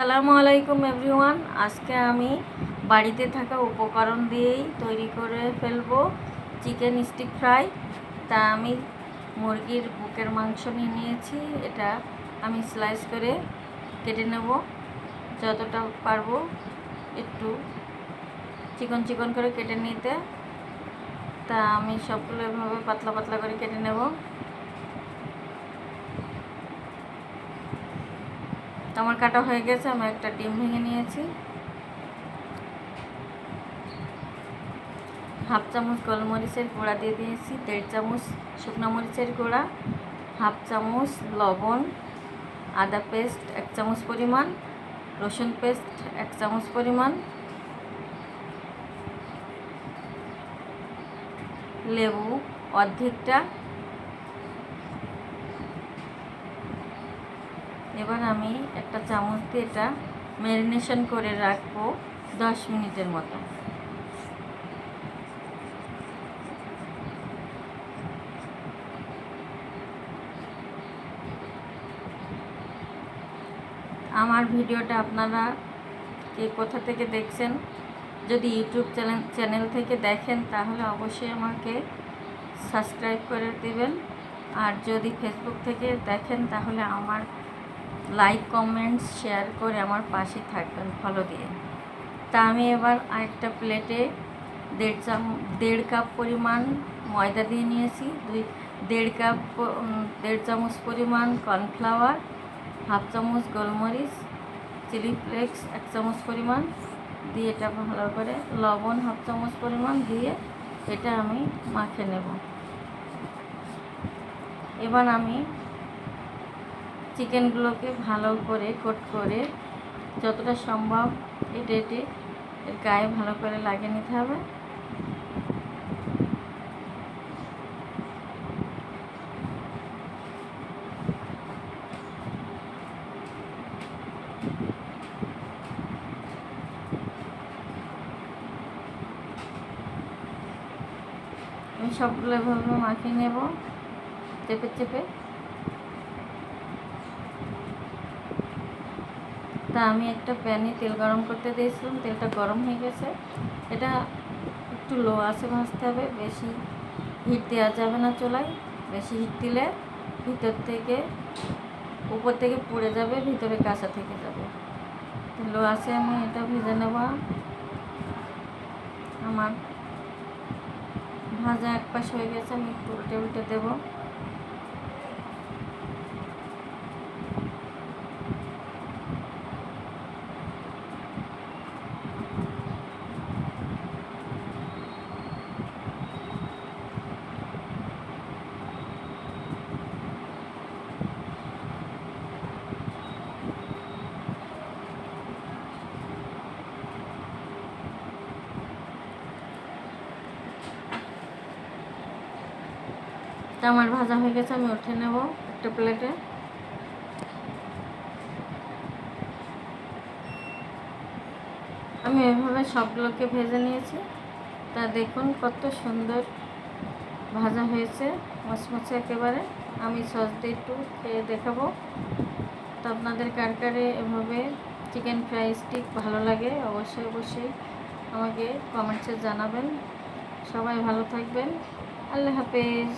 আসসালামু আলাইকুম এভরিওয়ান। আজকে আমি বাড়িতে থাকা উপকরণ দিয়েই তৈরি করে ফেলব চিকেন স্টিক ফ্রাই। তা আমি মুরগির বুকের মাংস নিয়ে নিয়েছি, এটা আমি স্লাইস করে কেটে নেব যতটা পারব একটু চিকন চিকন করে কেটে নিতে। তা আমি সবগুলো এভাবে পাতলা পাতলা করে কেটে নেব। আমার কাটা হয়ে গেছে, আমি একটা ডিম ভেঙে নিয়েছি। হাফ চামচ গোলমরিচের গুঁড়া দিয়ে দিয়েছি, দেড় চামচ শুকনো মরিচের গুঁড়া, হাফ চামচ লবণ, আদা পেস্ট এক চামচ পরিমাণ, রসুন পেস্ট এক চামচ পরিমাণ, লেবু অর্ধেকটা এবার আমি একটা চামচ দিয়ে এটা ম্যারিনেশন করে রাখব দশ মিনিটের মতো। আমার ভিডিওটা আপনারা কে কোথা থেকে দেখছেন, যদি ইউটিউব চ্যানেল চ্যানেল থেকে দেখেন, তাহলে অবশ্যই আমাকে সাবস্ক্রাইব করে দেবেন। আর যদি ফেসবুক থেকে দেখেন, তাহলে আমার লাইক কমেন্টস শেয়ার করে আমার পাশে থাকবেন ফলো দিয়ে। তা আমি এবার আরেকটা প্লেটে দেড় চাম দেড় কাপ পরিমাণ ময়দা দিয়ে নিয়েছি, দুই দেড় কাপ দেড় চামচ পরিমাণ কর্নফ্লাওয়ার হাফ চামচ গোলমরিচ চিলি ফ্লেক্স এক চামচ পরিমাণ দিয়ে এটা ভালো করে লবণ হাফ চামচ পরিমাণ দিয়ে এটা আমি মাখে নেব। এবার আমি চিকেনগুলোকে ভালো করে কোট করে যতটা সম্ভব এটে এটে এর গায়ে ভালো করে লাগিয়ে নিতে হবে। সবগুলো এভাবে মাখিয়ে নেব চেপে চেপে। তা আমি একটা প্যানে তেল গরম করতে দিয়েছিলাম, তেলটা গরম হয়ে গেছে। এটা একটু লো আছে ভাজতে হবে, বেশি হিট দেওয়া যাবে না চুলায়, বেশি হিট দিলে ভিতর থেকে, উপর থেকে পুড়ে যাবে, ভিতরে কাঁচা থেকে যাবে। লো আছে আমি এটা ভেজে নেব। আমার ভাজা এক পাশ হয়ে গেছে, আমি একটু উল্টে উল্টে দেবো। আমার ভাজা হয়ে গেছে, আমি উঠে নেব একটা প্লেটে আমি এভাবে সবগুলোকে ভেজে নিয়েছি। তা দেখুন কত সুন্দর ভাজা হয়েছে, মচমচে একেবারে। আমি সস দিয়ে একটু খেয়ে দেখাবো। তো আপনাদের কার কারে এভাবে চিকেন ফ্রাই স্টিক ভালো লাগে, অবশ্যই অবশ্যই আমাকে কমেন্টসে জানাবেন। সবাই ভালো থাকবেন। আল্লাহ হাফেজ।